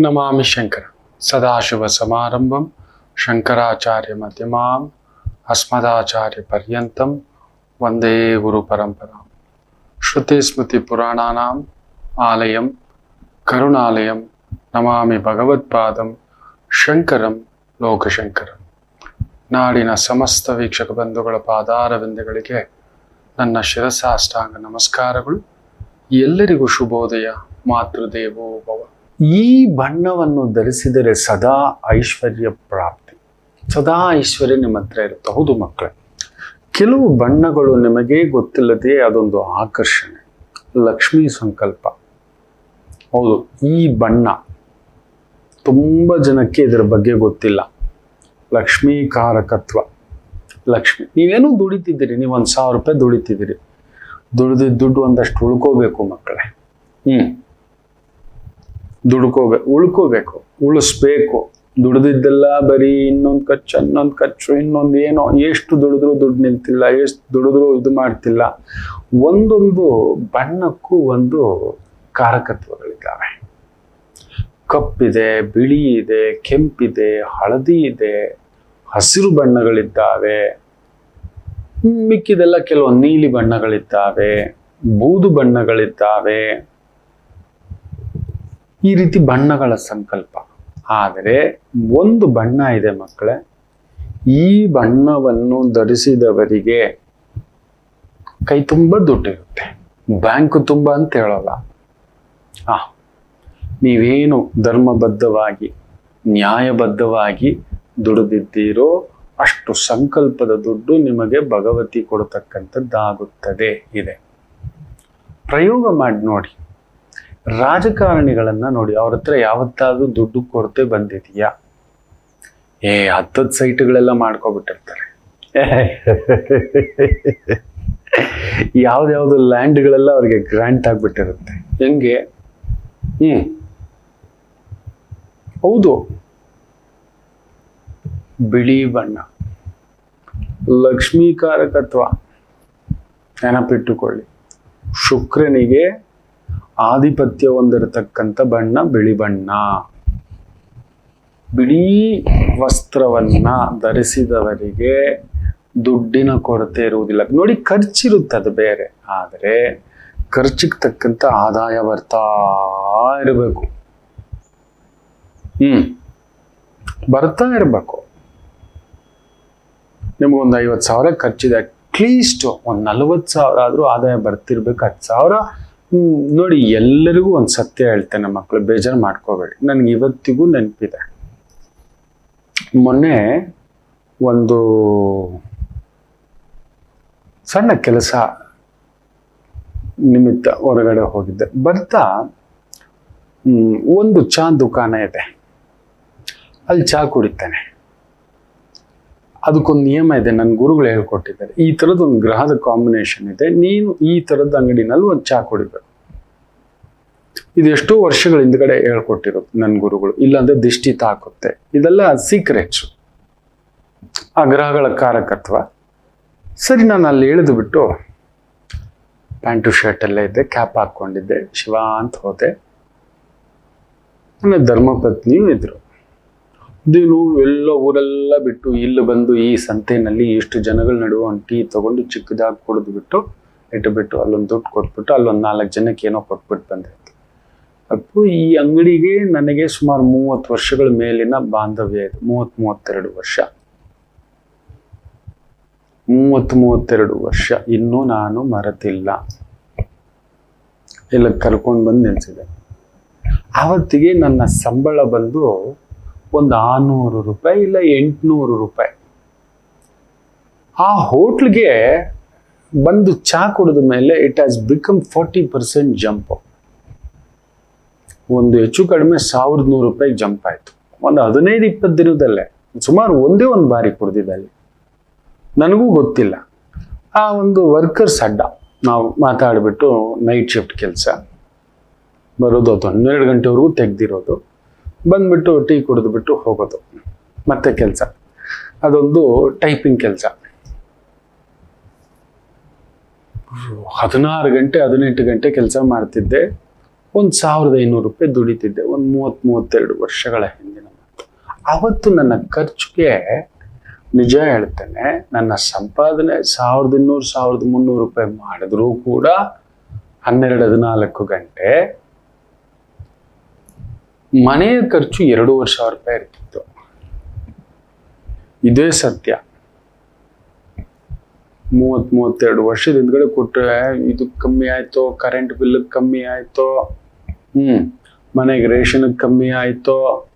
ನಮಾಮಿ ಶಂಕರ ಸದಾಶಿವ ಸಮಾರಂಭಂ ಶಂಕರಾಚಾರ್ಯ ಮಧ್ಯಮಾಂ ಅಸ್ಮದಾಚಾರ್ಯ ಪರ್ಯಂತಂ ವಂದೇ ಗುರು ಪರಂಪರಾಂ ಶ್ರುತಿ ಸ್ಮೃತಿ ಪುರಾಣಾನಾಂ ಆಲಯಂ ಕರುಣಾಲಯಂ ನಮಾಮಿ ಭಗವತ್ಪಾದಂ ಶಂಕರಂ ಲೋಕಶಂಕರಂ ನಾಡಿನ ಸಮಸ್ತ ವೀಕ್ಷಕ ಬಂಧುಗಳ ಪಾದಾರವಿಂದಗಳಿಗೆ ನನ್ನ ಶಿರಸಾಷ್ಟಾಂಗ ನಮಸ್ಕಾರಗಳು ಎಲ್ಲರಿಗೂ ಶುಭೋದಯ ಮಾತೃದೇವೋ ಭವ ಈ ಬಣ್ಣವನ್ನು ಧರಿಸಿದರೆ ಸದಾ ಐಶ್ವರ್ಯ ಪ್ರಾಪ್ತಿ. ಸದಾ ಐಶ್ವರ್ಯ ನಿಮ್ಮ ಹತ್ರ ಇರುತ್ತೆ. ಹೌದು ಮಕ್ಕಳೇ. ಕೆಲವು ಬಣ್ಣಗಳು ನಿಮಗೆ ಗೊತ್ತಿಲ್ಲದೆ ಅದೊಂದು ಆಕರ್ಷಣೆ. ಲಕ್ಷ್ಮೀ ಸಂಕಲ್ಪ. ಹೌದು, ಈ ಬಣ್ಣ ತುಂಬ ಜನಕ್ಕೆ ಇದರ ಬಗ್ಗೆ ಗೊತ್ತಿಲ್ಲ. ಲಕ್ಷ್ಮೀ ಕಾರಕತ್ವ. ಲಕ್ಷ್ಮಿ, ನೀವೇನೋ ದುಡಿತಿದ್ದೀರಿ ನೀವು ಒಂದು ಸಾವಿರ ರೂಪಾಯಿ ದುಡಿತಿದ್ದೀರಿ. ದುಡಿದ ದುಡ್ಡು ಒಂದಷ್ಟು ಉಳ್ಕೋಬೇಕು ಮಕ್ಕಳೇ. ಹ್ಮ್. ದುಡ್ಕೋಬೇಕು ಉಳ್ಕೋಬೇಕು. ಉಳಿಸ್ಬೇಕು. ದುಡ್ದಿದ್ದೆಲ್ಲ ಬರೀ ಇನ್ನೊಂದು ಖರ್ಚು ಇನ್ನೊಂದು ಖರ್ಚು, ಇನ್ನೊಂದು ಏನೋ. ಎಷ್ಟು ದುಡಿದ್ರೂ ದುಡ್ಡು ನಿಲ್ತಿಲ್ಲ, ಎಷ್ಟು ದುಡಿದ್ರೂ ಇದು ಮಾಡ್ತಿಲ್ಲ. ಒಂದೊಂದು ಬಣ್ಣಕ್ಕೂ ಒಂದು ಕಾರಕತ್ವಗಳಿದ್ದಾವೆ. ಕಪ್ಪಿದೆ, ಬಿಳಿ ಇದೆ, ಕೆಂಪಿದೆ, ಹಳದಿ ಇದೆ, ಹಸಿರು ಬಣ್ಣಗಳಿದ್ದಾವೆ. ಮಿಕ್ಕಿದೆಲ್ಲ ಕೆಲವೊಂದು ನೀಲಿ ಬಣ್ಣಗಳಿದ್ದಾವೆ, ಬೂದು ಬಣ್ಣಗಳಿದ್ದಾವೆ. ಈ ರೀತಿ ಬಣ್ಣಗಳ ಸಂಕಲ್ಪ. ಆದರೆ ಒಂದು ಬಣ್ಣ ಇದೆ ಮಕ್ಕಳೇ, ಈ ಬಣ್ಣವನ್ನು ಧರಿಸಿದವರಿಗೆ ಕೈ ತುಂಬ ದುಡ್ಡಿರುತ್ತೆ. ಬ್ಯಾಂಕ್ ತುಂಬ ಅಂತ ಹೇಳಲ್ಲ. ಆ, ನೀವೇನು ಧರ್ಮಬದ್ಧವಾಗಿ, ನ್ಯಾಯಬದ್ಧವಾಗಿ ದುಡಿದಿದ್ದೀರೋ ಅಷ್ಟು ಸಂಕಲ್ಪದ ದುಡ್ಡು ನಿಮಗೆ ಭಗವತಿ ಕೊಡತಕ್ಕಂಥದ್ದಾಗುತ್ತದೆ ಇದೆ. ಪ್ರಯೋಗ ಮಾಡಿ ನೋಡಿ. ರಾಜಕಾರಣಿಗಳನ್ನ ನೋಡಿ ಅವ್ರ ಹತ್ರ ಯಾವತ್ತಾದ್ರೂ ದುಡ್ಡು ಕೊರತೆ ಬಂದಿದೆಯಾ? ಏ ಹತ್ತದ ಸೈಟ್ಗಳೆಲ್ಲ ಮಾಡ್ಕೊಬಿಟ್ಟಿರ್ತಾರೆ. ಯಾವ್ದ್ಯಾವ್ದು ಲ್ಯಾಂಡ್ಗಳೆಲ್ಲ ಅವ್ರಿಗೆ ಗ್ರಾಂಟ್ ಆಗ್ಬಿಟ್ಟಿರುತ್ತೆ. ಹೆಂಗೆ? ಹ್ಮ್. ಹೌದು. ಬಿಳಿ ಬಣ್ಣ. ಲಕ್ಷ್ಮೀಕಾರಕತ್ವ. ನೆನಪಿಟ್ಟುಕೊಳ್ಳಿ. ಶುಕ್ರನಿಗೆ ಆಧಿಪತ್ಯ ಹೊಂದಿರತಕ್ಕಂಥ ಬಣ್ಣ ಬಿಳಿ ಬಣ್ಣ. ಬಿಳಿ ವಸ್ತ್ರವನ್ನ ಧರಿಸಿದವರಿಗೆ ದುಡ್ಡಿನ ಕೊರತೆ ಇರುವುದಿಲ್ಲ. ನೋಡಿ, ಖರ್ಚಿರುತ್ತೆ ಅದು ಬೇರೆ. ಆದರೆ ಖರ್ಚಿಗೆ ತಕ್ಕಂಥ ಆದಾಯ ಬರ್ತಾ ಇರಬೇಕು. ಹ್ಮ್. ಬರ್ತಾ ಇರಬೇಕು. ನಿಮಗೊಂದು ಐವತ್ತು ಸಾವಿರ ಖರ್ಚಿದೆ. ಅಟ್ಲೀಸ್ಟ್ ಒಂದು ನಲ್ವತ್ತು ಸಾವಿರ ಆದರೂ ಆದಾಯ ಬರ್ತಿರ್ಬೇಕು. ಹತ್ತು ಸಾವಿರ ನೋಡಿ, ಎಲ್ಲರಿಗೂ ಒಂದು ಸತ್ಯ ಹೇಳ್ತೇನೆ ಮಕ್ಕಳು ಬೇಜಾರು ಮಾಡ್ಕೋಬೇಡಿ. ನನಗೆ ಇವತ್ತಿಗೂ ನೆನಪಿದೆ. ಮೊನ್ನೆ ಒಂದು ಸಣ್ಣ ಕೆಲಸ ನಿಮಿತ್ತ ಹೊರಗಡೆ ಹೋಗಿದ್ದೆ. ಬರ್ತಾ ಒಂದು ಚಾ ದುಕಾನ ಇದೆ. ಅಲ್ಲಿ ಚಾ ಕುಡಿತೇನೆ. ಅದಕ್ಕೊಂದು ನಿಯಮ ಇದೆ ನನ್ನ ಗುರುಗಳು ಹೇಳ್ಕೊಟ್ಟಿದ್ದಾರೆ. ಈ ಥರದ ಒಂದು ಗ್ರಹದ ಕಾಂಬಿನೇಷನ್ ಇದೆ. ನೀನು ಈ ಥರದ ಅಂಗಡಿನಲ್ಲಿ ಒಂದು ಚಾ ಕುಡಿಬೇಕು. ಇದು ಎಷ್ಟೋ ವರ್ಷಗಳ ಹಿಂದ್ಗಡೆ ಹೇಳ್ಕೊಟ್ಟಿರೋದು ನನ್ನ ಗುರುಗಳು. ಇಲ್ಲಾಂದ್ರೆ ದಿಷ್ಟಿ ತಾಕುತ್ತೆ. ಇದೆಲ್ಲ ಸೀಕ್ರೆಟ್ಸ್ ಆ ಗ್ರಹಗಳ ಕಾರಕತ್ವ. ಸರಿ, ನಾನು ಅಲ್ಲಿ ಇಳಿದು ಬಿಟ್ಟು ಪ್ಯಾಂಟು ಶರ್ಟ್ ಎಲ್ಲ ಇದ್ದೆ ಕ್ಯಾಪ್ ಹಾಕ್ಕೊಂಡಿದ್ದೆ, ಶಿವ ಅಂತ ಹೋದೆ. ನನ್ನ ಧರ್ಮಪತ್ನಿಯೂ ಇದ್ರು. ಇದೇನು ಎಲ್ಲ ಊರೆಲ್ಲ ಬಿಟ್ಟು ಇಲ್ಲಿ ಬಂದು ಈ ಸಂತೆನಲ್ಲಿ ಎಷ್ಟು ಜನಗಳ ನಡುವೆ ಒಂದು ಟೀ ತಗೊಂಡು ಚಿಕ್ಕದಾಗಿ ಕುಡಿದು ಬಿಟ್ಟು ಇಟ್ಟುಬಿಟ್ಟು ಅಲ್ಲೊಂದು ದುಡ್ಡು ಕೊಟ್ಬಿಟ್ಟು ಅಲ್ಲೊಂದು ನಾಲ್ಕು ಜನಕ್ಕೆ ಏನೋ ಕೊಟ್ಬಿಟ್ಟು ಬಂದೆ ಅಪ್ಪು ಈ ಅಂಗಡಿಗೆ ನನಗೆ ಸುಮಾರು ಮೂವತ್ತು ವರ್ಷಗಳ ಮೇಲಿನ ಬಾಂಧವ್ಯ ಇದೆ. ಮೂವತ್ತು ಮೂವತ್ತೆರಡು ವರ್ಷ. ಮೂವತ್ತು ಮೂವತ್ತೆರಡು ವರ್ಷ. ಇನ್ನೂ ನಾನು ಮರೆತಿಲ್ಲ. ಇಲ್ಲ ಕರ್ಕೊಂಡು ಬಂದು ನಿಲ್ಸಿದೆ. ಆವತ್ತಿಗೆ ನನ್ನ ಸಂಬಳ ಬಂದು ಒಂದು ಆರುನೂರು ರೂಪಾಯಿ ಇಲ್ಲ ಎಂಟುನೂರು ರೂಪಾಯಿ. ಆ ಹೋಟ್ಲ್ಗೆ ಬಂದು ಚಹಾ ಕುಡಿದ ಮೇಲೆ it has become forty percent jump ಒಂದು ಹೆಚ್ಚು ಕಡಿಮೆ ಸಾವಿರದ ನೂರು ರೂಪಾಯಿ ಜಂಪ್ ಆಯಿತು. ಒಂದು ಹದಿನೈದು, ಇಪ್ಪತ್ತು ದಿನದಲ್ಲೇ, ಸುಮಾರು ಒಂದೇ ಒಂದು ಬಾರಿ ಕುಡ್ದಿದ್ದಲ್ಲಿ ನನಗೂ ಗೊತ್ತಿಲ್ಲ. ಆ ಒಂದು ವರ್ಕರ್ಸ್ ಅಡ್ಡ. ನಾವು ಮಾತಾಡಿಬಿಟ್ಟು ನೈಟ್ ಶಿಫ್ಟ್ ಕೆಲಸ. ಬರೋದು ಅದು ಹನ್ನೆರಡು ಗಂಟೆವರೆಗೂ ತೆಗ್ದಿರೋದು. ಬಂದ್ಬಿಟ್ಟು ಟೀ ಕುಡಿದ್ಬಿಟ್ಟು ಹೋಗೋದು. ಮತ್ತೆ ಕೆಲಸ. ಅದೊಂದು ಟೈಪಿಂಗ್ ಕೆಲಸ. ಹದಿನಾರು ಗಂಟೆ, ಹದಿನೆಂಟು ಗಂಟೆ ಕೆಲಸ ಮಾಡ್ತಿದ್ದೆ. ಒಂದು ಸಾವಿರದ ಐನೂರು ರೂಪಾಯಿ ದುಡಿತಿದ್ದೆ. ಒಂದು ಮೂವತ್ತ್, ಮೂವತ್ತೆರಡು ವರ್ಷಗಳ ಹಿಂದಿನ ಅವತ್ತು ನನ್ನ ಖರ್ಚಿಗೆ ನಿಜ ಹೇಳ್ತೇನೆ, ನನ್ನ ಸಂಪಾದನೆ ಸಾವಿರದ ಇನ್ನೂರು, ಸಾವಿರದ ಮುನ್ನೂರು ರೂಪಾಯಿ ಮಾಡಿದ್ರೂ ಕೂಡ ಹನ್ನೆರಡು, ಹದಿನಾಲ್ಕು ಗಂಟೆ ಮನೆಯ ಖರ್ಚು ಎರಡೂವರೆ ಸಾವಿರ ರೂಪಾಯಿ ಇರ್ತಿತ್ತು. ಇದೇ ಸತ್ಯ. ಮೂವತ್ ಮೂವತ್ತೆರಡು ವರ್ಷದ ಹಿಂದ್ಗಡೆ ಕೊಟ್ಟರೆ ಇದು ಕಮ್ಮಿ ಆಯ್ತೋ ಕರೆಂಟ್ ಬಿಲ್ ಕಮ್ಮಿ ಆಯ್ತೋ, ಹ್ಮ್, ಮನೆಗೆ ರೇಷನ್ ಕಮ್ಮಿ ಆಯ್ತೋ,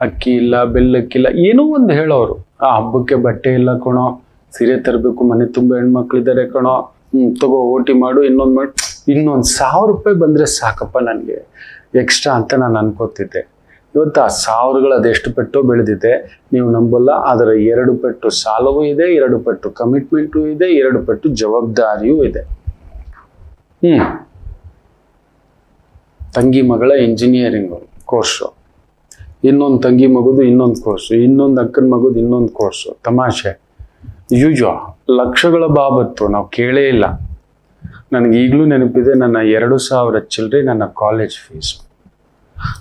ಅಕ್ಕಿ ಇಲ್ಲ ಬೆಲ್ಲಕ್ಕಿಲ್ಲ ಏನೋ ಒಂದು ಹೇಳೋರು. ಆ ಹಬ್ಬಕ್ಕೆ ಬಟ್ಟೆ ಇಲ್ಲ ಕಣೋ, ಸೀರೆ ತರಬೇಕು, ಮನೆ ತುಂಬ ಹೆಣ್ಮಕ್ಳಿದ್ದಾರೆ ಕಣೋ, ಹ್ಮ್, ತಗೋ, ಓಟಿ ಮಾಡು, ಇನ್ನೊಂದು ಮಾಡಿ. ಇನ್ನೊಂದು ಸಾವಿರ ರೂಪಾಯಿ ಬಂದ್ರೆ ಸಾಕಪ್ಪ ನನಗೆ. ಎಕ್ಸ್ಟ್ರಾ ಅಂತ ನಾನು ಅನ್ಕೋತಿದ್ದೆ. ಇವತ್ತು ಆ ಸಾವಿರಗಳು ಅದೆಷ್ಟು ಪೆಟ್ಟು ಬೆಳೆದಿದೆ. ನೀವು ನಂಬಲ್ಲ, ಅದರ ಎರಡು ಪೆಟ್ಟು ಸಾಲವೂ ಇದೆ, ಎರಡು ಪೆಟ್ಟು ಕಮಿಟ್ಮೆಂಟು ಇದೆ, ಎರಡು ಪೆಟ್ಟು ಜವಾಬ್ದಾರಿಯೂ ಇದೆ. ಹ್ಞೂ ತಂಗಿ ಮಗಳ ಇಂಜಿನಿಯರಿಂಗ್ ಕೋರ್ಸು ಇನ್ನೊಂದು ತಂಗಿ ಮಗುದು ಇನ್ನೊಂದು ಕೋರ್ಸು ಇನ್ನೊಂದು ಅಕ್ಕನ ಮಗುದು ಇನ್ನೊಂದು ಕೋರ್ಸು ತಮಾಷೆ. ಯೂಜೋ ಲಕ್ಷಗಳ ಬಾಬತ್ತು. ನಾವು ಕೇಳೇ ಇಲ್ಲ. ನನಗೆ ಈಗಲೂ ನೆನಪಿದೆ, ನನ್ನ ಎರಡು ಸಾವಿರ ಚಿಲ್ಲರೆ ನನ್ನ ಕಾಲೇಜ್ ಫೀಸು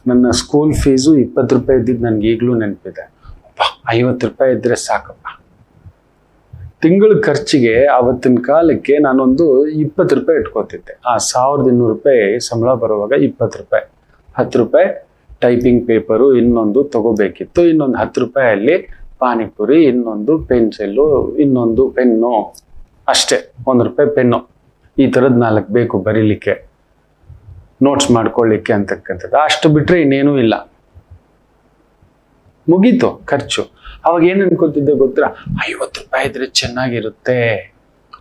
ನನ್ನ ಸ್ಕೂಲ್ ಫೀಸು ಇಪ್ಪತ್ತು ರೂಪಾಯಿ ಇದ್ದಿದ್ದು ನನಗೆ ಈಗಲೂ ನೆನಪಿದೆ. ಅಪ್ಪ, ಐವತ್ತು ರೂಪಾಯಿ ಇದ್ದರೆ ಸಾಕಪ್ಪ. ತಿಂಗಳ ಖರ್ಚಿಗೆ ಅವತ್ತಿನ ಕಾಲಕ್ಕೆ ನಾನೊಂದು ಇಪ್ಪತ್ತು ರೂಪಾಯಿ ಇಟ್ಕೋತಿದ್ದೆ. ಆ ಸಾವಿರದ ಇನ್ನೂರು ರೂಪಾಯಿ ಸಂಬಳ ಬರುವಾಗ ಇಪ್ಪತ್ತು ರೂಪಾಯಿ. ಹತ್ತು ರೂಪಾಯಿ ಟೈಪಿಂಗ್ ಪೇಪರು ಇನ್ನೊಂದು ತಗೋಬೇಕಿತ್ತು. ಇನ್ನೊಂದು ಹತ್ತು ರೂಪಾಯಲ್ಲಿ ಪಾನಿಪುರಿ, ಇನ್ನೊಂದು ಪೆನ್ಸಿಲ್ಲು ಇನ್ನೊಂದು ಪೆನ್ನು ಅಷ್ಟೇ, ಒಂದು ರೂಪಾಯಿ ಪೆನ್ನು ಈ ಥರದ್ದು ನಾಲ್ಕು ಬೇಕು ಬರೀಲಿಕ್ಕೆ. ನೋಟ್ಸ್ ಮಾಡ್ಕೊಳ್ಳಿಕ್ಕೆ ಅಂತಕ್ಕಂಥದ್ದು. ಅಷ್ಟು ಬಿಟ್ಟರೆ ಇನ್ನೇನೂ ಇಲ್ಲ. ಮುಗೀತು ಖರ್ಚು. ಅವಾಗ ಏನು ಅನ್ಕೊತಿದ್ದೆ ಗೊತ್ತಾ? ಐವತ್ತು ರೂಪಾಯಿ ಇದ್ರೆ ಚೆನ್ನಾಗಿರುತ್ತೆ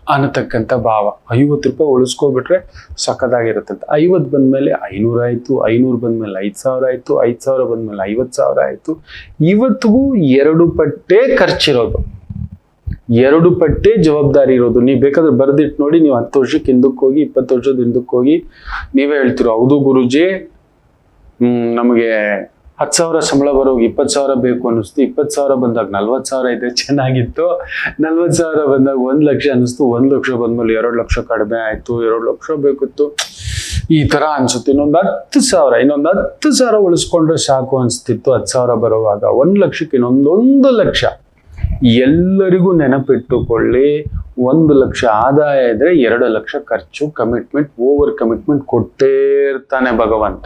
ಅನ್ನತಕ್ಕಂಥ ಭಾವ. ಐವತ್ತು ರೂಪಾಯಿ ಉಳಿಸ್ಕೊಬಿಟ್ರೆ ಸಖತ್ತಾಗಿರುತ್ತೆ ಐವತ್ತು ಬಂದಮೇಲೆ ಐನೂರು ಆಯಿತು, ಐನೂರು ಬಂದಮೇಲೆ ಐದು ಸಾವಿರ ಆಯಿತು, ಐದು ಸಾವಿರ ಬಂದಮೇಲೆ ಐವತ್ತು ಸಾವಿರ ಆಯಿತು. ಇವತ್ತಿಗೂ ಎರಡು ಪಟ್ಟೆ ಖರ್ಚಿರೋದು. ಎರಡು ಪಟ್ಟೆ ಜವಾಬ್ದಾರಿ ಇರೋದು. ನೀವು ಬೇಕಾದ್ರೆ ಬರೆದಿಟ್ಟು ನೋಡಿ, ನೀವು ಹತ್ತು ವರ್ಷಕ್ಕೆ ಹಿಂದಕ್ಕೆ ಹೋಗಿ, ಇಪ್ಪತ್ತು ವರ್ಷದ ಹಿಂದಕ್ಕೆ ಹೋಗಿ ನೀವೇ ಹೇಳ್ತೀರೋ. ಹೌದು ಗುರುಜಿ ನಮಗೆ ಹತ್ತು ಸಾವಿರ ಸಂಬಳ ಬರೋಗಿ ಇಪ್ಪತ್ತು ಸಾವಿರ ಬೇಕು ಅನ್ನಿಸ್ತು. ಇಪ್ಪತ್ತು ಸಾವಿರ ಬಂದಾಗ ನಲ್ವತ್ತು ಸಾವಿರ ಇದೆ, ಚೆನ್ನಾಗಿತ್ತು. ನಲ್ವತ್ತು ಸಾವಿರ ಬಂದಾಗ ಒಂದು ಲಕ್ಷ ಅನ್ನಿಸ್ತು. ಒಂದು ಲಕ್ಷ ಬಂದ್ಮೇಲೆ ಎರಡು ಲಕ್ಷ ಕಡಿಮೆ ಆಯಿತು. ಎರಡು ಲಕ್ಷ ಬೇಕಿತ್ತು. ಈ ಥರ ಅನ್ಸುತ್ತೆ. ಇನ್ನೊಂದು ಹತ್ತು ಸಾವಿರ, ಇನ್ನೊಂದು ಹತ್ತು ಸಾವಿರ ಉಳಿಸ್ಕೊಂಡ್ರೆ ಸಾಕು ಅನಿಸ್ತಿತ್ತು. ಹತ್ತು ಸಾವಿರ ಬರುವಾಗ ಒಂದು ಲಕ್ಷಕ್ಕೆ ಇನ್ನೊಂದೊಂದು ಲಕ್ಷ. ಎಲ್ಲರಿಗೂ ನೆನಪಿಟ್ಟುಕೊಳ್ಳಿ, ಒಂದು ಲಕ್ಷ ಆದಾಯ ಇದ್ರೆ ಎರಡು ಲಕ್ಷ ಖರ್ಚು ಕಮಿಟ್ಮೆಂಟ್ ಓವರ್ ಕಮಿಟ್ಮೆಂಟ್ ಕೊಟ್ಟೇ ಇರ್ತಾನೆ ಭಗವಂತ.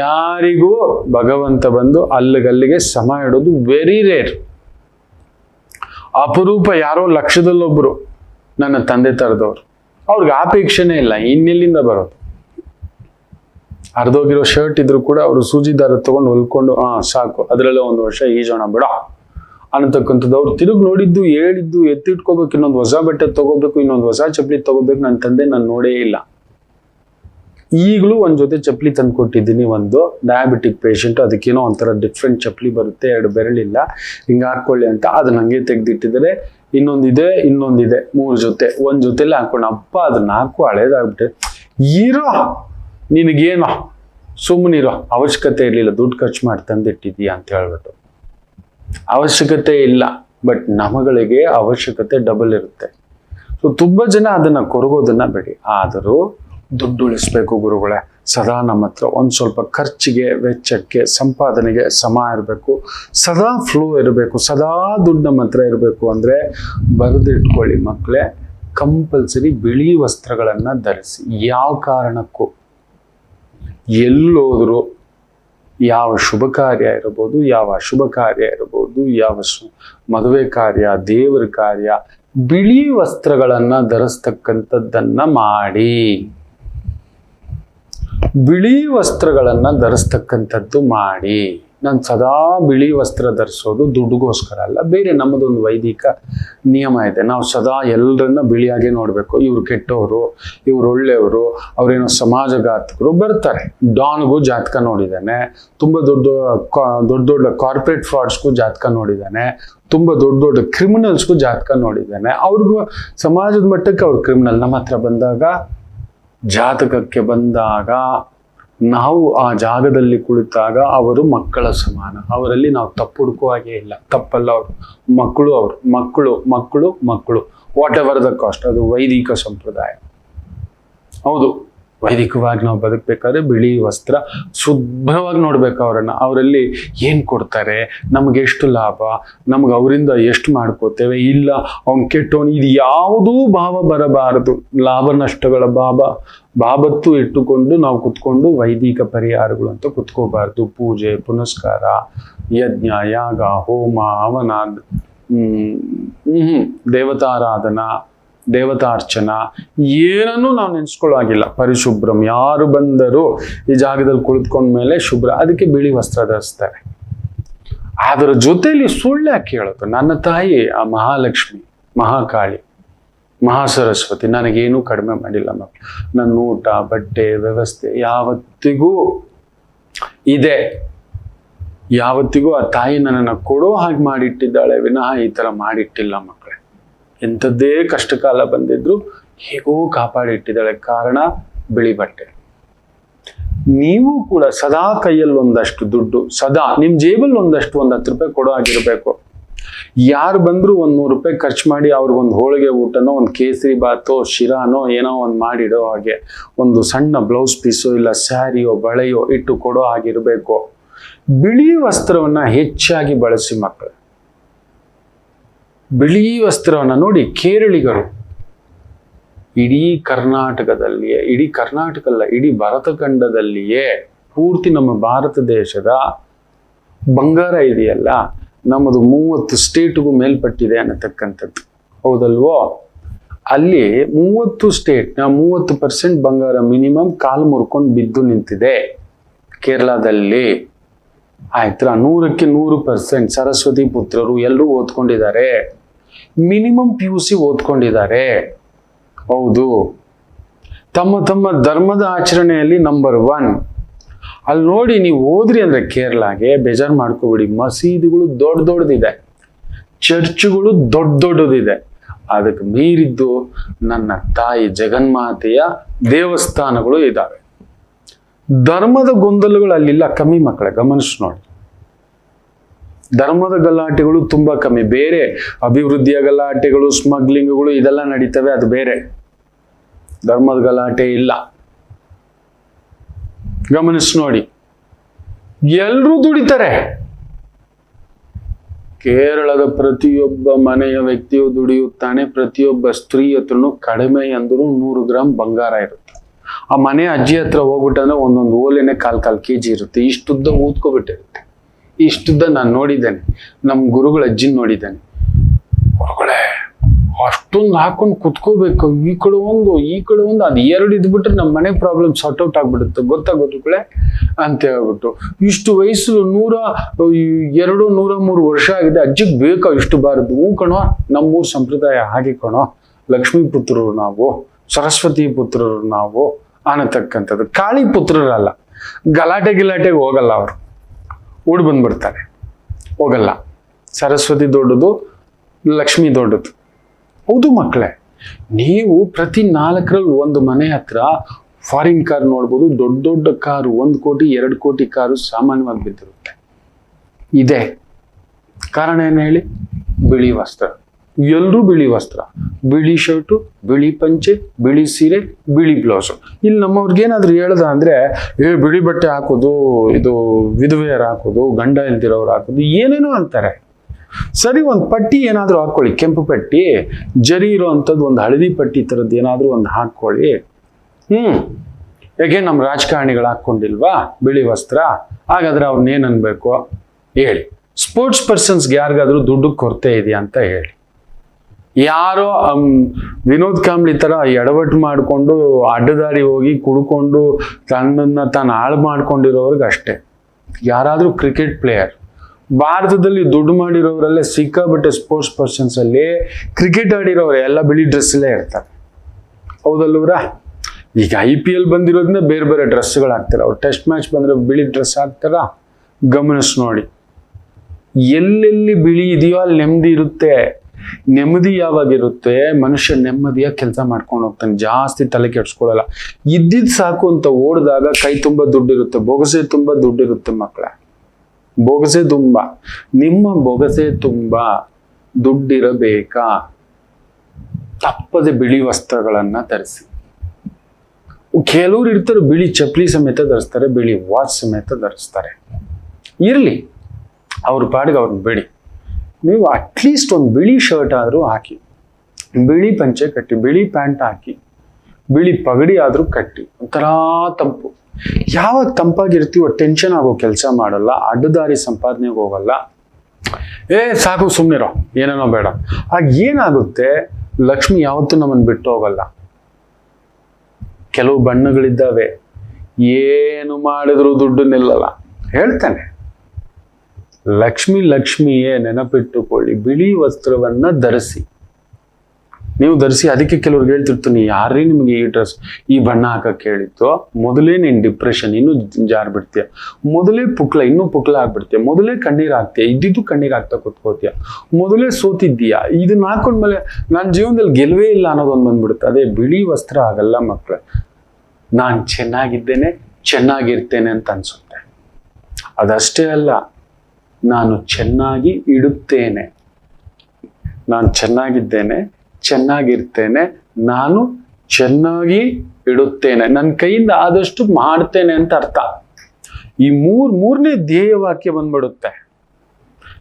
ಯಾರಿಗೂ ಭಗವಂತ ಬಂದು ಅಲ್ಲಿಗಲ್ಲಿಗೆ ಸಮ ಇಡೋದು ವೆರಿ ರೇರ್ ಅಪರೂಪ ಯಾರೋ ಲಕ್ಷದಲ್ಲೊಬ್ರು, ನನ್ನ ತಂದೆ ತರದವ್ರು. ಅವ್ರಿಗೆ ಅಪೇಕ್ಷೆನೇ ಇಲ್ಲ, ಇನ್ನೆಲ್ಲಿಂದ ಬರೋದು ಅರ್ಧೋಗಿರೋ ಶರ್ಟ್ ಇದ್ರು ಕೂಡ ಅವರು ಸೂಜಿ ದಾರ ತಗೊಂಡು ಹೊಲ್ಕೊಂಡು ಹಾ ಸಾಕು. ಅದರಲ್ಲೇ ಒಂದು ವರ್ಷ ಈಜೋಣ ಬಿಡ. ಅನ್ನತಕ್ಕಂಥದ್ದು ಅವ್ರು ತಿರುಗಿ ನೋಡಿದ್ದು, ಹೇಳಿದ್ದು, ಎತ್ತಿಟ್ಕೋಬೇಕು, ಇನ್ನೊಂದು ಹೊಸ ಬಟ್ಟೆ ತಗೋಬೇಕು, ಇನ್ನೊಂದು ಹೊಸ ಚಪ್ಪಲಿ ತಗೋಬೇಕು ನನ್ನ ತಂದೆ ನಾನು ನೋಡೇ ಇಲ್ಲ. ಈಗಲೂ ಒಂದು ಜೊತೆ ಚಪ್ಪಲಿ ತಂದು ಕೊಟ್ಟಿದ್ದೀನಿ, ಒಂದು ಡಯಾಬಿಟಿಕ್ ಪೇಷಂಟ್ ಅದಕ್ಕೇನೋ ಒಂಥರ ಡಿಫ್ರೆಂಟ್ ಚಪ್ಪಲಿ ಬರುತ್ತೆ, ಎರಡು ಬೆರಳಿಲ್ಲ, ಹಿಂಗೆ ಹಾಕೊಳ್ಳಿ ಅಂತ. ಅದನ್ನ ಹಂಗೆ ತೆಗೆದಿಟ್ಟಿದ್ದಾರೆ. ಇನ್ನೊಂದಿದೆ ಇನ್ನೊಂದಿದೆ ಮೂರು ಜೊತೆ. ಒಂದು ಜೊತೆಲಿ ಹಾಕೊಂಡು ಅಪ್ಪ ಅದನ್ನ ಹಾಕು ಹಳೇದಾಗ್ಬಿಟ್ಟೆ. ಇರೋ ನಿನಗೇನೋ ಸುಮ್ಮನಿರೋ, ಅವಶ್ಯಕತೆ ಇರಲಿಲ್ಲ, ದುಡ್ಡು ಖರ್ಚು ಮಾಡಿ ತಂದಿಟ್ಟಿದೀಯ ಅಂತ ಹೇಳ್ಬಿಟ್ಟು. ಅವಶ್ಯಕತೆ ಇಲ್ಲ ಬಟ್ ನಮಗಳಿಗೆ ಅವಶ್ಯಕತೆ ಡಬಲ್ ಇರುತ್ತೆ. ಸೊ ತುಂಬ ಜನ ಅದನ್ನ ಕೊರಗೋದನ್ನ ಬೇಡಿ. ಆದರೂ ದುಡ್ಡು ಉಳಿಸ್ಬೇಕು ಗುರುಗಳೇ. ಸದಾ ನಮ್ಮ ಹತ್ರ ಒಂದು ಸ್ವಲ್ಪ ಖರ್ಚಿಗೆ, ವೆಚ್ಚಕ್ಕೆ, ಸಂಪಾದನೆಗೆ ಸಮ ಇರಬೇಕು. ಸದಾ ಫ್ಲೋ ಇರಬೇಕು. ಸದಾ ದುಡ್ಡು ನಮ್ಮ ಹತ್ರ ಇರಬೇಕು ಅಂದರೆ ಬರೆದಿಟ್ಕೊಳ್ಳಿ ಮಕ್ಕಳೇ ಕಂಪಲ್ಸರಿ ಬಿಳಿ ವಸ್ತ್ರಗಳನ್ನು ಧರಿಸಿ. ಯಾವ ಕಾರಣಕ್ಕೂ. ಎಲ್ಲೋದ್ರು ಯಾವ ಶುಭ ಕಾರ್ಯ ಇರಬಹುದು, ಯಾವ ಅಶುಭ ಕಾರ್ಯ ಇರಬಹುದು, ಯಾವ ಸು ಮದುವೆ ಕಾರ್ಯ, ದೇವರ ಕಾರ್ಯ, ಬಿಳಿ ವಸ್ತ್ರಗಳನ್ನು ಧರಿಸ್ತಕ್ಕಂಥದ್ದನ್ನ ಮಾಡಿ. ಬಿಳಿ ವಸ್ತ್ರಗಳನ್ನು ಧರಿಸ್ತಕ್ಕಂಥದ್ದು ಮಾಡಿ. ನಾನು ಸದಾ ಬಿಳಿ ವಸ್ತ್ರ ಧರಿಸೋದು ದುಡ್ಡುಗೋಸ್ಕರ ಅಲ್ಲ, ಬೇರೆ ನಮ್ಮದೊಂದು ವೈದಿಕ ನಿಯಮ ಇದೆ. ನಾವು ಸದಾ ಎಲ್ಲರನ್ನ ಬಿಳಿಯಾಗೆ ನೋಡಬೇಕು. ಇವರು ಕೆಟ್ಟವರು ಇವರು ಒಳ್ಳೆಯವರು, ಅವರೇನೋ ಸಮಾಜಘಾತಕರು ಬರ್ತಾರೆ. ಡಾನ್ಗೂ ಜಾತಕ ನೋಡಿದ್ದಾನೆ. ತುಂಬ ದೊಡ್ಡ ದೊಡ್ಡ ದೊಡ್ಡ ಕಾರ್ಪೊರೇಟ್ ಫ್ರಾಡ್ಸ್ಗೂ ಜಾತಕ ನೋಡಿದ್ದಾನೆ. ತುಂಬ ದೊಡ್ಡ ದೊಡ್ಡ ಕ್ರಿಮಿನಲ್ಸ್ಗೂ ಜಾತಕ ನೋಡಿದ್ದಾನೆ. ಅವ್ರಿಗೂ ಸಮಾಜದ ಮಟ್ಟಕ್ಕೆ ಅವ್ರು ಕ್ರಿಮಿನಲ್. ನಮ್ಮ ಹತ್ರ ಬಂದಾಗ ಜಾತಕಕ್ಕೆ ಬಂದಾಗ ನಾವು ಆ ಜಾಗದಲ್ಲಿ ಕುಳಿತಾಗ ಅವರು ಮಕ್ಕಳ ಸಮಾನ. ಅವರಲ್ಲಿ ನಾವು ತಪ್ಪು ಹುಡುಕುವ ಹಾಗೆ ಇಲ್ಲ. ತಪ್ಪಲ್ಲ ಅವರು. ಮಕ್ಕಳು ಅವರು. ಮಕ್ಕಳು ಮಕ್ಕಳು ಮಕ್ಕಳು. ವಾಟ್ ಎವರ್ ದ ಕಾಸ್ಟ್ ಅದು ವೈದಿಕ ಸಂಪ್ರದಾಯ. ಹೌದು. ವೈದಿಕವಾಗಿ ನಾವು ಬದುಕಬೇಕಾದ್ರೆ ಬಿಳಿ ವಸ್ತ್ರ ಶುಭ್ರವಾಗಿ ನೋಡ್ಬೇಕು ಅವರನ್ನು. ಅವರಲ್ಲಿ ಏನು ಕೊಡ್ತಾರೆ? ನಮ್ಗೆ ಎಷ್ಟು ಲಾಭ? ನಮ್ಗೆ ಅವರಿಂದ ಎಷ್ಟು ಮಾಡ್ಕೋತೇವೆ? ಇಲ್ಲ ಅವ್ನು ಕೆಟ್ಟವನು. ಇದು ಯಾವುದೂ ಭಾವ ಬರಬಾರದು. ಲಾಭ ನಷ್ಟಗಳ ಭಾವ. ಬಾಬತ್ತು ಇಟ್ಟುಕೊಂಡು ನಾವು ಕುತ್ಕೊಂಡು ವೈದಿಕ ಪರಿಹಾರಗಳು ಅಂತ ಕುತ್ಕೋಬಾರ್ದು. ಪೂಜೆ ಪುನಸ್ಕಾರ ಯಜ್ಞ ಯಾಗ ಹೋಮ ಹವನ ಹ್ಮ್, ದೇವತಾರಾಧನಾ. ದೇವತಾರ್ಚನ, ಏನನ್ನೂ ನಾವು ನೆನೆಸ್ಕೊಳ್ಳೋ ಆಗಿಲ್ಲ ಪರಿಶುಭ್ರಂ, ಯಾರು ಬಂದರೂ ಈ ಜಾಗದಲ್ಲಿ ಕುಳಿತುಕೊಂಡ ಮೇಲೆ ಶುಭ್ರ, ಅದಕ್ಕೆ ಬಿಳಿ ವಸ್ತ್ರ ಧರಿಸ್ತಾರೆ. ಅದರ ಜೊತೆಯಲ್ಲಿ ಸುಳ್ಳು ಯಾಕೆ ಹೇಳೋದು? ನನ್ನ ತಾಯಿ, ಆ ಮಹಾಲಕ್ಷ್ಮಿ, ಮಹಾಕಾಳಿ, ಮಹಾಸರಸ್ವತಿ, ನನಗೇನೂ ಕಡಿಮೆ ಮಾಡಿಲ್ಲ ಮಕ್ಕಳು. ನನ್ನ ಊಟ, ಬಟ್ಟೆ, ವ್ಯವಸ್ಥೆ ಯಾವತ್ತಿಗೂ ಇದೆ. ಯಾವತ್ತಿಗೂ ಆ ತಾಯಿ ನನ್ನನ್ನು ಕೊಡೋ ಹಾಗೆ ಮಾಡಿಟ್ಟಿದ್ದಾಳೆ ವಿನಃ ಈ ಥರ ಮಾಡಿಟ್ಟಿಲ್ಲ ಮಕ್ಕಳೇ. ಎಂಥದ್ದೇ ಕಷ್ಟಕಾಲ ಬಂದಿದ್ರು ಹೇಗೋ ಕಾಪಾಡಿಟ್ಟಿದ್ದಾಳೆ ಕಾರಣ ಬಿಳಿ ಬಟ್ಟೆ. ನೀವು ಕೂಡ ಸದಾ ಕೈಯಲ್ಲಿ ಒಂದಷ್ಟು ದುಡ್ಡು, ಸದಾ ನಿಮ್ಮ ಜೇಬಲ್ಲಿ ಒಂದಷ್ಟು ಒಂದು ಹತ್ತು ರೂಪಾಯಿ ಕೊಡೋ ಆಗಿರಬೇಕು ಯಾರು ಬಂದ್ರು ಒಂದ್ ನೂರು ರೂಪಾಯಿ ಖರ್ಚು ಮಾಡಿ ಅವ್ರಿಗೊಂದು ಹೋಳಿಗೆ ಊಟನೋ, ಒಂದು ಕೇಸರಿ ಬಾತೋ, ಶಿರಾನೋ, ಏನೋ ಒಂದು ಮಾಡಿಡೋ ಹಾಗೆ, ಒಂದು ಸಣ್ಣ ಬ್ಲೌಸ್ ಪೀಸೋ ಇಲ್ಲ ಸ್ಯಾರಿಯೋ, ಬಳೆಯೋ ಇಟ್ಟು ಕೊಡೋ ಆಗಿರಬೇಕು ಬಿಳಿ ವಸ್ತ್ರವನ್ನ ಹೆಚ್ಚಾಗಿ ಬಳಸಿ ಮಕ್ಕಳು. ಬಿಳಿ ವಸ್ತ್ರವನ್ನು ನೋಡಿ ಕೇರಳಿಗರು. ಇಡೀ ಕರ್ನಾಟಕದಲ್ಲಿಯೇ, ಇಡೀ ಕರ್ನಾಟಕ ಅಲ್ಲ ಇಡೀ ಭಾರತ ಖಂಡದಲ್ಲಿಯೇ ಪೂರ್ತಿ ನಮ್ಮ ಭಾರತ ದೇಶದ ಬಂಗಾರ ಇದೆಯಲ್ಲ, ನಮ್ಮದು ಮೂವತ್ತು ಸ್ಟೇಟ್ಗೂ ಮೇಲ್ಪಟ್ಟಿದೆ ಅನ್ನತಕ್ಕಂಥದ್ದು. ಹೌದಲ್ವೋ? ಅಲ್ಲಿ ಮೂವತ್ತು ಸ್ಟೇಟ್ನ ಮೂವತ್ತು ಪರ್ಸೆಂಟ್ ಬಂಗಾರ ಮಿನಿಮಮ್ ಕಾಲು ಮುರ್ಕೊಂಡು ಬಿದ್ದು ನಿಂತಿದೆ ಕೇರಳದಲ್ಲಿ. ಆಯ್ತಾ ನೂರಕ್ಕೆ ನೂರು ಪರ್ಸೆಂಟ್ ಸರಸ್ವತಿ ಪುತ್ರರು ಎಲ್ಲರೂ ಓದ್ಕೊಂಡಿದ್ದಾರೆ. ಮಿನಿಮಮ್ ಪಿ ಯು ಸಿ ಓದ್ಕೊಂಡಿದ್ದಾರೆ. ಹೌದು. ತಮ್ಮ ತಮ್ಮ ಧರ್ಮದ ಆಚರಣೆಯಲ್ಲಿ ನಂಬರ್ ಒನ್ ಅಲ್ಲಿ ನೋಡಿ ನೀವು ಓದ್ರಿ ಅಂದ್ರೆ ಕೇರಳಗೆ ಬೇಜಾರು ಮಾಡ್ಕೋಬಿಡಿ. ಮಸೀದಿಗಳು ದೊಡ್ಡ ದೊಡ್ಡದಿದೆ. ಚರ್ಚ್ಗಳು ದೊಡ್ಡ ದೊಡ್ಡದಿದೆ. ಅದಕ್ಕೆ ಮೀರಿದ್ದು ನನ್ನ ತಾಯಿ ಜಗನ್ಮಾತೆಯ ದೇವಸ್ಥಾನಗಳು ಇದ್ದಾವೆ ಧರ್ಮದ ಗೊಂದಲಗಳು ಅಲ್ಲಿಲ್ಲ. ಕಮ್ಮಿ ಮಕ್ಕಳೇ, ಗಮನಿಸಿ ನೋಡಿ. ಧರ್ಮದ ಗಲಾಟೆಗಳು ತುಂಬಾ ಕಮ್ಮಿ. ಬೇರೆ ಅಭಿವೃದ್ಧಿಯ ಗಲಾಟೆಗಳು ಸ್ಮಗ್ಲಿಂಗ್ಗಳು ಇದೆಲ್ಲ ನಡೀತವೆ, ಅದು ಬೇರೆ. ಧರ್ಮದ ಗಲಾಟೆ ಇಲ್ಲ. ಗಮನಿಸಿ ನೋಡಿ. ಎಲ್ರೂ ದುಡಿತಾರೆ. ಕೇರಳದ ಪ್ರತಿಯೊಬ್ಬ ಮನೆಯ ವ್ಯಕ್ತಿಯು ದುಡಿಯುತ್ತಾನೆ. ಪ್ರತಿಯೊಬ್ಬ ಸ್ತ್ರೀ ಹತ್ರನು ಕಡಿಮೆ ಅಂದರೂ ನೂರು ಗ್ರಾಮ್ ಬಂಗಾರ ಇರುತ್ತೆ. ಆ ಮನೆ ಅಜ್ಜಿ ಹತ್ರ ಹೋಗ್ಬಿಟ್ಟಂದ್ರೆ ಒಂದೊಂದು ಓಲೆನೆ ಕಾಲ್ ಕಾಲ್ ಕೆ ಜಿ ಇರುತ್ತೆ. ಇಷ್ಟುದ್ದ ಊದ್ಕೊಬಿಟ್ಟಿರುತ್ತೆ. ಇಷ್ಟುದ್ದ ನಾನು ನೋಡಿದ್ದೇನೆ. ನಮ್ಮ ಗುರುಗಳ ಅಜ್ಜಿನ ನೋಡಿದ್ದೇನೆ. ಗುರುಗಳೇ, ಅಷ್ಟೊಂದು ಹಾಕೊಂಡು ಕುತ್ಕೋಬೇಕು. ಈ ಕಡೆ ಒಂದು, ಈ ಕಡೆ ಒಂದು, ಅದು ಎರಡು ಇದ್ಬಿಟ್ರೆ ನಮ್ಮ ಮನೆ ಪ್ರಾಬ್ಲಮ್ ಸಾರ್ಟ್ ಔಟ್ ಆಗ್ಬಿಡುತ್ತೆ. ಗೊತ್ತಾ ಗುರುಗಳೇ ಅಂತ ಹೇಳ್ಬಿಟ್ಟು. ಇಷ್ಟು ವಯಸ್ಸು ನೂರ ಎರಡು, ನೂರ ಮೂರು ವರ್ಷ ಆಗಿದೆ. ಅಜ್ಜಿಗೆ ಬೇಕಾ ಇಷ್ಟು ಬಾರದು? ಹ್ಞೂ ಕಣೋ, ನಮ್ಮೂರು ಸಂಪ್ರದಾಯ ಹಾಗೆ ಕಣೋ. ಲಕ್ಷ್ಮೀ ಪುತ್ರರು ನಾವು, ಸರಸ್ವತಿ ಪುತ್ರರು ನಾವು ಅನ್ನತಕ್ಕಂಥದ್ದು. ಕಾಳಿ ಪುತ್ರರಲ್ಲ. ಗಲಾಟೆ ಗಿಲಾಟೆಗೆ ಹೋಗಲ್ಲ ಅವರು. ಓಡಿ ಬಂದ್ಬಿಡ್ತಾರೆ. ಹೋಗಲ್ಲ. ಸರಸ್ವತಿ ದೊಡ್ಡದು, ಲಕ್ಷ್ಮಿ ದೊಡ್ಡದು. ಹೌದು ಮಕ್ಕಳೇ ನೀವು ಪ್ರತಿ ನಾಲ್ಕರಲ್ಲಿ ಒಂದು ಮನೆ ಹತ್ರ ಫಾರಿನ್ ಕಾರ್ ನೋಡ್ಬೋದು, ದೊಡ್ಡ ದೊಡ್ಡ ಕಾರು, ಒಂದು ಕೋಟಿ, ಎರಡು ಕೋಟಿ ಕಾರು ಸಾಮಾನ್ಯವಾಗಿ ಬಿದ್ದಿರುತ್ತೆ. ಇದೆ. ಕಾರಣ ಏನು ಹೇಳಿ? ಬಿಳಿ ವಸ್ತ್ರ. ಎಲ್ಲರೂ ಬಿಳಿ ವಸ್ತ್ರ, ಬಿಳಿ ಶರ್ಟು ಬಿಳಿ ಪಂಚೆ, ಬಿಳಿ ಸೀರೆ, ಬಿಳಿ ಬ್ಲೌಸು ಇಲ್ಲಿ ನಮ್ಮವ್ರಿಗೆ ಏನಾದ್ರು ಹೇಳ್ದ ಅಂದ್ರೆ, ಏ, ಬಿಳಿ ಬಟ್ಟೆ ಹಾಕೋದು, ಇದು ವಿಧವೆಯರು ಹಾಕೋದು, ಗಂಡ ಇಲ್ದಿರೋರು ಹಾಕೋದು, ಏನೇನೋ ಅಂತಾರೆ. ಸರಿ, ಒಂದು ಪಟ್ಟಿ ಏನಾದರೂ ಹಾಕೊಳ್ಳಿ, ಕೆಂಪು ಪಟ್ಟಿ, ಜರಿ ಇರೋ ಅಂಥದ್ದು ಒಂದು ಹಳದಿ ಪಟ್ಟಿ ಥರದ್ದು ಏನಾದರೂ ಒಂದು ಹಾಕ್ಕೊಳ್ಳಿ ಹ್ಞೂ ಯಾಕೆ ನಮ್ಮ ರಾಜಕಾರಣಿಗಳು ಹಾಕ್ಕೊಂಡಿಲ್ವಾ? ಬಿಳಿ ವಸ್ತ್ರ. ಹಾಗಾದ್ರೆ ಅವ್ರನ್ನ ಏನ್ ಅನ್ಬೇಕು? ಹೇಳಿ. ಸ್ಪೋರ್ಟ್ಸ್ ಪರ್ಸನ್ಸ್ಗೆ ಯಾರಿಗಾದ್ರೂ ದುಡ್ಡು ಕೊರತೆ ಇದೆಯಾ ಅಂತ ಹೇಳಿ. ಯಾರೋ ವಿನೋದ್ ಕಾಂಬ್ಳಿ ತರ ಎಡವಟ್ಟು ಮಾಡಿಕೊಂಡು ಅಡ್ಡದಾರಿ ಹೋಗಿ ಕುಡ್ಕೊಂಡು ತನ್ನನ್ನು ತಾನು ಹಾಳು ಮಾಡ್ಕೊಂಡಿರೋರ್ಗೆ ಅಷ್ಟೇ. ಯಾರಾದರೂ ಕ್ರಿಕೆಟ್ ಪ್ಲೇಯರ್, ಭಾರತದಲ್ಲಿ ದುಡ್ಡು ಮಾಡಿರೋರಲ್ಲೇ ಸಿಕ್ಕಾಬಟ್ಟೆ ಸ್ಪೋರ್ಟ್ಸ್ ಪರ್ಸನ್ಸ್ ಅಲ್ಲಿ ಕ್ರಿಕೆಟ್ ಆಡಿರೋರು, ಎಲ್ಲ ಬಿಳಿ ಡ್ರೆಸ್ಸಲ್ಲೇ ಇರ್ತಾರೆ. ಹೌದಲ್ವರ ಈಗ ಐ ಪಿ ಎಲ್ ಬಂದಿರೋದ್ರಿಂದ ಬೇರೆ ಬೇರೆ ಡ್ರೆಸ್ಗಳು ಹಾಕ್ತಾರೆ. ಅವ್ರು ಟೆಸ್ಟ್ ಮ್ಯಾಚ್ ಬಂದ್ರೆ ಬಿಳಿ ಡ್ರೆಸ್ ಹಾಕ್ತಾರ? ಗಮನಿಸಿ ನೋಡಿ. ಎಲ್ಲೆಲ್ಲಿ ಬಿಳಿ ಇದೆಯೋ, ಅಲ್ಲಿ ನೆಮ್ಮದಿ ಇರುತ್ತೆ. ನೆಮ್ಮದಿ ಯಾವಾಗಿರುತ್ತೆ ಮನುಷ್ಯ ನೆಮ್ಮದಿಯ ಕೆಲಸ ಮಾಡ್ಕೊಂಡು ಹೋಗ್ತಾನೆ, ಜಾಸ್ತಿ ತಲೆ ಕೆಡ್ಸ್ಕೊಳ್ಳಲ್ಲ ಇದ್ದಿದ್ ಸಾಕು ಅಂತ ಓಡಿದಾಗ ಕೈ ತುಂಬ ದುಡ್ಡಿರುತ್ತೆ, ಬೊಗಸೆ ತುಂಬ ದುಡ್ಡಿರುತ್ತೆ ಮಕ್ಕಳ ಬೊಗಸೆ ತುಂಬ. ನಿಮ್ಮ ಬೊಗಸೆ ತುಂಬ ದುಡ್ಡಿರಬೇಕಾ? ತಪ್ಪದೆ ಬಿಳಿ ವಸ್ತ್ರಗಳನ್ನ ಧರಿಸಿ. ಕೆಲವ್ರು ಇರ್ತಾರೆ, ಬಿಳಿ ಚಪ್ಪಲಿ ಸಮೇತ ಧರಿಸ್ತಾರೆ, ಬಿಳಿ ವಾಚ್ ಸಮೇತ ಧರಿಸ್ತಾರೆ. ಇರಲಿ, ಅವ್ರ ಪಾಡಿಗೆ ಅವ್ರನ್ನ ಬಿಡಿ. ನೀವು ಅಟ್ಲೀಸ್ಟ್ ಒಂದು ಬಿಳಿ ಶರ್ಟ್ ಆದರೂ ಹಾಕಿ, ಬಿಳಿ ಪಂಚೆ ಕಟ್ಟಿ, ಬಿಳಿ ಪ್ಯಾಂಟ್ ಹಾಕಿ, ಬಿಳಿ ಪಗಡಿ ಆದರೂ ಕಟ್ಟಿ, ಒಂಥರ ತಂಪು. ಯಾವಾಗ ತಂಪಾಗಿರ್ತೀವೋ ಟೆನ್ಷನ್ ಆಗೋ ಕೆಲಸ ಮಾಡಲ್ಲ, ಅಡ್ಡದಾರಿ ಸಂಪಾದನೆಗೆ ಹೋಗಲ್ಲ. ಏ, ಸಾಕು ಸುಮ್ಮನಿರೋ ಏನೇನೋ ಬೇಡ. ಆಗ ಏನಾಗುತ್ತೆ, ಲಕ್ಷ್ಮಿ ಯಾವತ್ತೂ ನಮ್ಮನ್ನು ಬಿಟ್ಟು ಹೋಗಲ್ಲ. ಕೆಲವು ಬಣ್ಣಗಳಿದ್ದಾವೆ, ಏನು ಮಾಡಿದ್ರು ದುಡ್ಡು ನಿಲ್ಲಲ್ಲ. ಹೇಳ್ತಾನೆ. ಲಕ್ಷ್ಮಿ ಲಕ್ಷ್ಮಿಯೇ ನೆನಪಿಟ್ಟುಕೊಳ್ಳಿ, ಬಿಳಿ ವಸ್ತ್ರವನ್ನ ಧರಿಸಿ. ನೀವು ಧರಿಸಿ, ಅದಕ್ಕೆ ಕೆಲವ್ರಿಗೆ ಹೇಳ್ತಿರ್ತೀನಿ ಯಾರೇ ನಿಮಗೆ ಈ ಡ್ರೆಸ್ ಈ ಬಣ್ಣ ಹಾಕಕ್ಕೆ ಹೇಳಿತ್ತು ಮೊದಲೇ ನೀನು ಡಿಪ್ರೆಷನ್ ಇನ್ನೂ ಜಾರ್ ಬಿಡ್ತೀಯ ಮೊದಲೇ ಪುಕ್ಲ ಇನ್ನೂ ಪುಕ್ಲ ಆಗ್ಬಿಡ್ತೀಯ. ಮೊದಲೇ ಕಣ್ಣೀರು ಹಾಕ್ತೀಯ. ಇದ್ದಿದ್ದು ಕಣ್ಣೀರ್ ಹಾಕ್ತಾ ಕೂತ್ಕೋತೀಯ. ಮೊದಲೇ ಸೋತಿದ್ದೀಯ. ಇದನ್ನ ಹಾಕೊಂಡ್ಮೇಲೆ ನನ್ನ ಜೀವನದಲ್ಲಿ ಗೆಲುವೇ ಇಲ್ಲ ಅನ್ನೋದೊಂದು ಬಂದ್ಬಿಡುತ್ತೆ. ಅದೇ ಬಿಳಿ ವಸ್ತ್ರ ಆಗಲ್ಲ ಮಕ್ಕಳೇ ನಾನು ಚೆನ್ನಾಗಿದ್ದೇನೆ, ಚೆನ್ನಾಗಿರ್ತೇನೆ ಅಂತ ಅನ್ಸುತ್ತೆ. ಅದಷ್ಟೇ ಅಲ್ಲ. ನಾನು ಚೆನ್ನಾಗಿ ಇಡುತ್ತೇನೆ. ನಾನು ಚೆನ್ನಾಗಿದ್ದೇನೆ, ಚೆನ್ನಾಗಿರ್ತೇನೆ, ನಾನು ಚೆನ್ನಾಗಿ ಇಡುತ್ತೇನೆ. ನನ್ನ ಕೈಯಿಂದ ಆದಷ್ಟು ಮಾಡ್ತೇನೆ ಅಂತ ಅರ್ಥ. ಈ ಮೂರ್, ಮೂರನೇ ಧ್ಯೇಯ ವಾಕ್ಯ ಬಂದ್ಬಿಡುತ್ತೆ.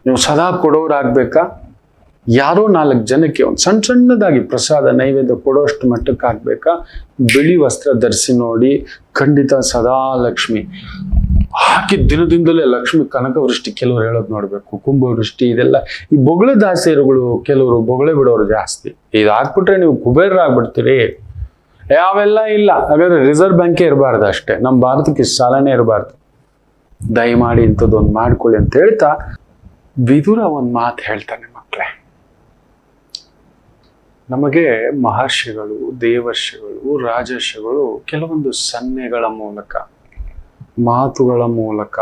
ನೀವು ಸದಾ ಕೊಡೋರಾಗ್ಬೇಕಾ? ಯಾರೋ ನಾಲ್ಕು ಜನಕ್ಕೆ ಒಂದು ಸಣ್ಣ ಸಣ್ಣದಾಗಿ ಪ್ರಸಾದ, ನೈವೇದ್ಯ ಕೊಡೋಷ್ಟು ಮಟ್ಟಕ್ಕೆ ಆಗ್ಬೇಕಾ ಬಿಳಿ ವಸ್ತ್ರ ಧರಿಸಿ ನೋಡಿ, ಖಂಡಿತ ಸದಾ ಲಕ್ಷ್ಮಿ ಹಾಕಿ ದಿನದಿಂದಲೇ ಲಕ್ಷ್ಮಿ ಕನಕವೃಷ್ಟಿ ಕೆಲವರು ಹೇಳೋದು ನೋಡಬೇಕು, ಕುಂಭವೃಷ್ಟಿ ಇದೆಲ್ಲ, ಈ ಬೊಗಳೆ ದಾಸಿಯರುಗಳು ಕೆಲವರು ಬೊಗಳೆ ಬಿಡೋರು ಜಾಸ್ತಿ. ಇದು ಹಾಕ್ಬಿಟ್ರೆ ನೀವು ಕುಬೇರರಾಗ್ಬಿಡ್ತೀರಿ ಯಾವೆಲ್ಲ ಇಲ್ಲ. ಹಾಗಾದ್ರೆ ರಿಸರ್ವ್ ಬ್ಯಾಂಕೇ ಇರಬಾರ್ದು ಅಷ್ಟೇ. ನಮ್ಮ ಭಾರತಕ್ಕೆ ಸಾಲನೇ ಇರಬಾರ್ದು. ದಯಮಾಡಿ ಇಂಥದ್ದೊಂದು ಮಾಡ್ಕೊಳ್ಳಿ ಅಂತ ಹೇಳ್ತಾ ವಿದುರ ಒಂದು ಮಾತು ಹೇಳ್ತಾನೆ ಮಕ್ಕಳೇ ನಮಗೆ ಮಹರ್ಷಿಗಳು, ದೇವರ್ಷಿಗಳು, ರಾಜರ್ಷಿಗಳು ಕೆಲವೊಂದು ಸನ್ನೆಗಳ ಮೂಲಕ ಮಾತುಗಳ ಮೂಲಕ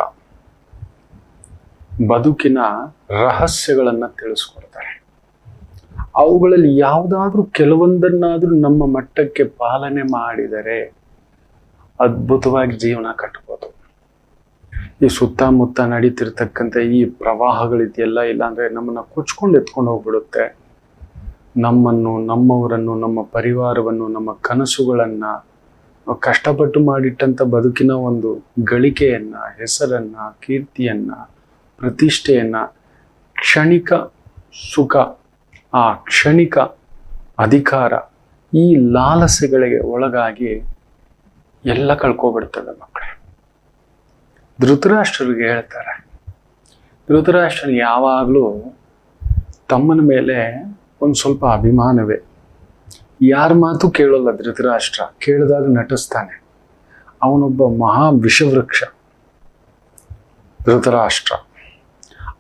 ಬದುಕಿನ ರಹಸ್ಯಗಳನ್ನ ತಿಳಿಸ್ಕೊಡ್ತಾರೆ. ಅವುಗಳಲ್ಲಿ ಯಾವುದಾದ್ರೂ ಕೆಲವೊಂದನ್ನಾದ್ರೂ ನಮ್ಮ ಮಟ್ಟಕ್ಕೆ ಪಾಲನೆ ಮಾಡಿದರೆ ಅದ್ಭುತವಾಗಿ ಜೀವನ ಕಟ್ಬೋದು. ಈ ಸುತ್ತಮುತ್ತ ನಡೀತಿರ್ತಕ್ಕಂಥ ಈ ಪ್ರವಾಹಗಳಿದೆಯಲ್ಲ, ಇಲ್ಲಾಂದ್ರೆ ನಮ್ಮನ್ನ ಕೊಚ್ಕೊಂಡು ಎತ್ಕೊಂಡು ಹೋಗ್ಬಿಡುತ್ತೆ. ನಮ್ಮನ್ನು, ನಮ್ಮವರನ್ನು, ನಮ್ಮ ಪರಿವಾರವನ್ನು, ನಮ್ಮ ಕನಸುಗಳನ್ನ ಕಷ್ಟಪಟ್ಟು ಮಾಡಿಟ್ಟಂಥ ಬದುಕಿನ ಒಂದು ಗಳಿಕೆಯನ್ನ, ಹೆಸರನ್ನ, ಕೀರ್ತಿಯನ್ನ, ಪ್ರತಿಷ್ಠೆಯನ್ನ, ಕ್ಷಣಿಕ ಸುಖ, ಆ ಕ್ಷಣಿಕ ಅಧಿಕಾರ ಈ ಲಾಲಸೆಗಳಿಗೆ ಒಳಗಾಗಿ ಎಲ್ಲ ಕಳ್ಕೊಬಿಡ್ತವೆ ಮಕ್ಕಳೇ. ಧೃತರಾಷ್ಟ್ರರಿಗೆ ಹೇಳ್ತಾರೆ. ಧೃತರಾಷ್ಟ್ರ ಯಾವಾಗಲೂ ತಮ್ಮನ ಮೇಲೆ ಒಂದು ಸ್ವಲ್ಪ ಅಭಿಮಾನವೇ. ಯಾರ ಮಾತು ಕೇಳೋಲ್ಲ ಧೃತರಾಷ್ಟ್ರ, ಕೇಳಿದಾಗ ನಟಿಸ್ತಾನೆ. ಅವನೊಬ್ಬ ಮಹಾ ವಿಷವೃಕ್ಷ, ಧೃತರಾಷ್ಟ್ರ.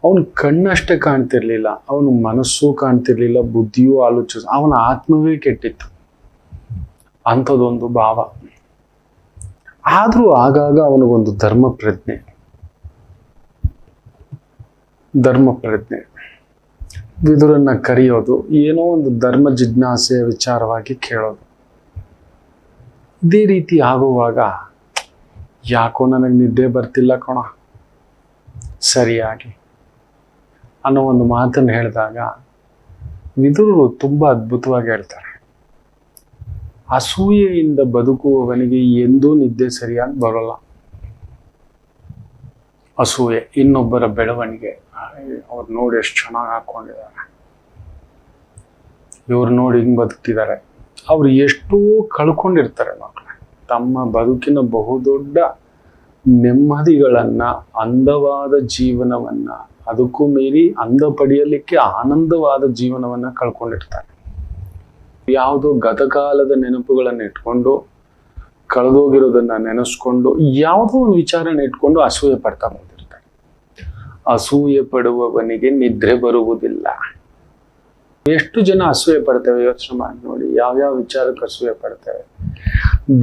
ಅವನ ಕಣ್ಣಷ್ಟೇ ಕಾಣ್ತಿರ್ಲಿಲ್ಲ, ಅವನ ಮನಸ್ಸು ಕಾಣ್ತಿರ್ಲಿಲ್ಲ, ಬುದ್ಧಿಯೂ ಆಲೋಚಿಸ, ಅವನ ಆತ್ಮವೇ ಕೆಟ್ಟಿತ್ತು. ಅಂಥದ್ದೊಂದು ಭಾವ. ಆದರೂ ಆಗಾಗ ಅವನಿಗೊಂದು ಧರ್ಮ ಪ್ರಜ್ಞೆ. ಧರ್ಮ ಪ್ರಜ್ಞೆ. ವಿದುರನ್ನ ಕರೆಯೋದು, ಏನೋ ಒಂದು ಧರ್ಮ ಜಿಜ್ಞಾಸೆಯ ವಿಚಾರವಾಗಿ ಕೇಳೋದು. ಇದೇ ರೀತಿ ಆಗುವಾಗ ಯಾಕೋ ನನಗೆ ನಿದ್ದೆ ಬರ್ತಿಲ್ಲ ಕಣ. ಸರಿಯಾಗಿ. ಅನ್ನೋ ಒಂದು ಮಾತನ್ನು ಹೇಳಿದಾಗ ವಿದುರರು ತುಂಬ ಅದ್ಭುತವಾಗಿ ಹೇಳ್ತಾರೆ. ಅಸೂಯೆಯಿಂದ ಬದುಕುವವನಿಗೆ ಎಂದೂ ನಿದ್ದೆ ಸರಿಯಾಗಿ ಬರೋಲ್ಲ. ಅಸೂಯೆ, ಇನ್ನೊಬ್ಬರ ಬೆಳವಣಿಗೆ ಅವ್ರು ನೋಡಿ ಎಷ್ಟು ಚೆನ್ನಾಗಿ ಹಾಕೊಂಡಿದ್ದಾರೆ ಇವ್ರು ನೋಡಿ ಹಿಂಗೆ ಬದುಕ್ತಿದ್ದಾರೆ. ಅವ್ರು ಎಷ್ಟೋ ಕಳ್ಕೊಂಡಿರ್ತಾರೆ ಮಕ್ಕಳು ತಮ್ಮ ಬದುಕಿನ ಬಹುದೊಡ್ಡ ನೆಮ್ಮದಿಗಳನ್ನ, ಅಂದವಾದ ಜೀವನವನ್ನ, ಅದಕ್ಕೂ ಮೀರಿ ಅಂದ ಪಡೆಯಲಿಕ್ಕೆ ಆನಂದವಾದ ಜೀವನವನ್ನ ಕಳ್ಕೊಂಡಿರ್ತಾರೆ. ಯಾವುದೋ ಗತಕಾಲದ ನೆನಪುಗಳನ್ನ ಇಟ್ಕೊಂಡು, ಕಳೆದೋಗಿರೋದನ್ನು ನೆನೆಸ್ಕೊಂಡು, ಯಾವುದೋ ಒಂದು ವಿಚಾರನ ಇಟ್ಕೊಂಡು ಅಸೂಯೆ ಪಡ್ತಾ ಬಂದಿರ್ತಾರೆ ಅಸೂಯೆ ಪಡುವವನಿಗೆ ನಿದ್ರೆ ಬರುವುದಿಲ್ಲ. ಎಷ್ಟು ಜನ ಅಸೂಯೆ ಪಡ್ತೇವೆ ಯೋಚನೆ ಮಾಡಿ ನೋಡಿ, ಯಾವ್ಯಾವ ವಿಚಾರಕ್ಕೆ ಅಸೂಯೆ ಪಡ್ತೇವೆ?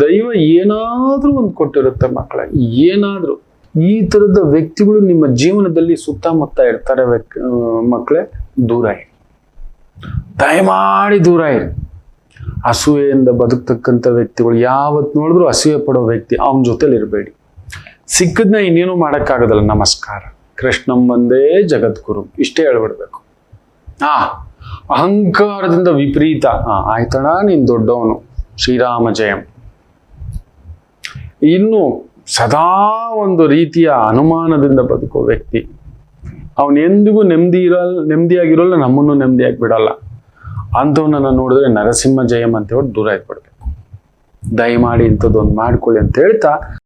ದೈವ ಏನಾದ್ರೂ ಒಂದು ಕೊಟ್ಟಿರುತ್ತೆ ಮಕ್ಕಳ, ಏನಾದರೂ. ಈ ತರದ ವ್ಯಕ್ತಿಗಳು ನಿಮ್ಮ ಜೀವನದಲ್ಲಿ ಸುತ್ತಮುತ್ತ ಇರ್ತಾರೆ ಮಕ್ಕಳೇ, ದೂರ ಇರಿ. ದಯಮಾಡಿ ದೂರ ಇರಿ. ಅಸೂಯೆಯಿಂದ ಬದುಕ್ತಕ್ಕಂಥ ವ್ಯಕ್ತಿಗಳು ಯಾವತ್ತು ನೋಡಿದ್ರು ಅಸೂಯೆ ಪಡೋ ವ್ಯಕ್ತಿ ಅವನ ಜೊತೆಲಿ ಇರಬೇಡಿ ಸಿಕ್ಕದ್ನ ಇನ್ನೇನು ಮಾಡೋಕ್ಕಾಗೋದಲ್ಲ, ನಮಸ್ಕಾರ. ಕೃಷ್ಣಂ ಒಂದೇ ಜಗದ್ಗುರು. ಇಷ್ಟೇ ಹೇಳ್ಬಿಡ್ಬೇಕು. ಆ ಅಹಂಕಾರದಿಂದ ವಿಪರೀತ. ಆ, ಆಯ್ತಣ್ಣ ನೀನ್ ದೊಡ್ಡವನು. ಶ್ರೀರಾಮ ಜಯಂ. ಇನ್ನು ಸದಾ ಒಂದು ರೀತಿಯ ಅನುಮಾನದಿಂದ ಬದುಕೋ ವ್ಯಕ್ತಿ. ಅವನು ಎಂದಿಗೂ ನೆಮ್ಮದಿ ಇರಲ್ಲ ನೆಮ್ಮದಿಯಾಗಿರೋಲ್ಲ ನಮ್ಮನ್ನು ನೆಮ್ಮದಿಯಾಗಿ ಬಿಡಲ್ಲ. ಅಂಥವನ್ನ ನೋಡಿದ್ರೆ ನರಸಿಂಹ ಜಯಂ ಅಂತ ಹೇಳಿ ದೂರ ಇಟ್ಬಿಡ್ಬೇಕು ದಯಮಾಡಿ ಇಂಥದ್ದೊಂದು ಮಾಡ್ಕೊಳ್ಳಿ ಅಂತ ಹೇಳ್ತಾ